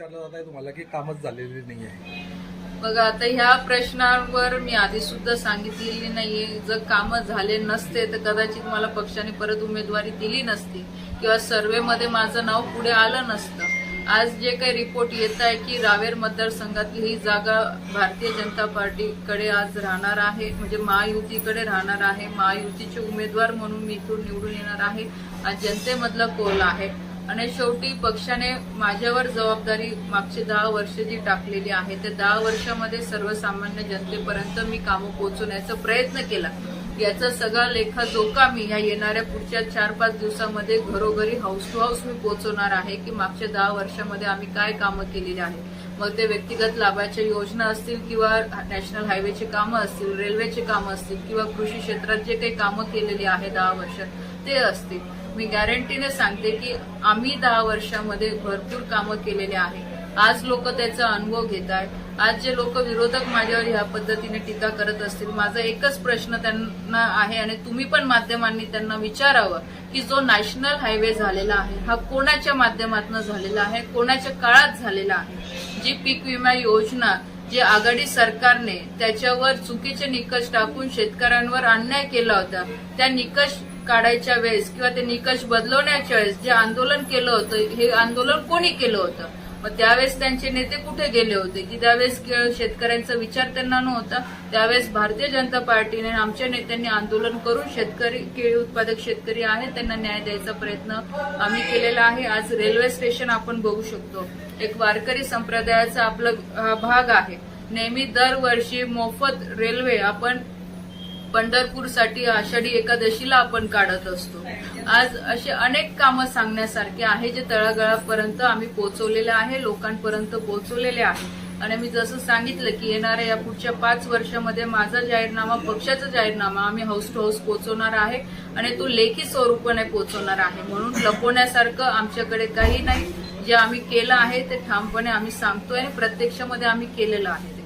विचारलं जात आहे तुम्हाला की कामच झालेली नाही आहे. बघा आता ह्या प्रश्नावर मी आधी सुद्धा सांगितलेली नाहीये. जर कामं झाले नसते तर कदाचित मला पक्षाने परत उमेदवारी दिली नसती किंवा सर्व्हे मध्ये माझं नाव पुढे आलं नसतं. आज जे काही रिपोर्ट येत आहे की रावेर मतदारसंघातली ही जागा भारतीय जनता पार्टीकडे आज राहणार आहे म्हणजे महायुतीकडे राहणार आहे. महायुतीचे उमेदवार म्हणून मी इथून निवडून येणार आहे. आज जनतेमधला कोल आहे. आणि शेवटी पक्षाने माझ्यावर जबाबदारी मागची दहा वर्ष जी टाकलेली आहे त्या दहा वर्षामध्ये सर्वसामान्य जनतेपर्यंत मी कामं पोहोचवण्याचा प्रयत्न केला. याचा सगळा लेखा जो का मी ह्या येणाऱ्या पुढच्या चार पाच दिवसामध्ये घरोघरी हाऊस टू हाऊस मी पोहोचवणार आहे की मागच्या दहा वर्षामध्ये आम्ही काय कामं केलेली आहे मग ते व्यक्तिगत लाभाच्या योजना असतील किंवा नॅशनल हायवेचे कामं असतील रेल्वेचे कामं असतील किंवा कृषी क्षेत्रात जे काही कामं केलेली आहे दहा वर्षात ते असतील मी गॅरंटीने सांगते की आम्ही दहा वर्षामध्ये भरपूर कामं केलेली आहे. आज लोक त्याचा अनुभव घेत आहेत आज जे लोक विरोधक माझ्यावर ह्या पद्धतीने टीका करत असतील माझा एकच प्रश्न त्यांना आहे आणि तुम्ही पण माध्यमांनी त्यांना विचारावं की जो नॅशनल हायवे झालेला आहे हा कोणाच्या माध्यमातून झालेला आहे कोणाच्या काळात झालेला आहे? जी पीक विमा योजना जे आघाडी सरकारने त्याच्यावर चुकीचे निकष टाकून शेतकऱ्यांवर अन्याय केला होता त्या निकष काढायच्या वेळेस किंवा ते निकष बदलवण्याच्या वेळेस जे आंदोलन केलं होतं हे आंदोलन कोणी केलं होतं? मग त्यावेळेस त्यांचे नेते कुठे गेले होते? की त्यावेळेस शेतकऱ्यांचा विचार त्यांना नव्हता? त्यावेळेस भारतीय जनता पार्टीने आमच्या नेत्यांनी आंदोलन करून शेतकरी केळी उत्पादक शेतकरी आहेत त्यांना न्याय द्यायचा प्रयत्न आम्ही केलेला आहे. आज रेल्वे स्टेशन आपण बघू शकतो. एक वारकरी संप्रदायाचा आपला भाग आहे. नेहमी दरवर्षी मोफत रेल्वे आपण पंढरपूरसाठी आषाढी एकादशीला आपण काढत असतो. आज असे अनेक कामं सांगण्यासारखे आहे जे तळागळापर्यंत आम्ही पोहोचवलेले आहे लोकांपर्यंत पोहोचवलेले आहे. आणि मी जसं सांगितलं की येणाऱ्या या पुढच्या पाच वर्षामध्ये माझा जाहीरनामा पक्षाचा जाहीरनामा आम्ही हाऊस टू हाऊस पोहोचवणार आहे आणि तो लेखी स्वरूपाने पोहोचवणार आहे. म्हणून लपवण्यासारखं आमच्याकडे काही नाही. जे आम्ही केलं आहे ते ठामपणे आम्ही सांगतोय आणि प्रत्यक्षामध्ये आम्ही केलेलं आहे.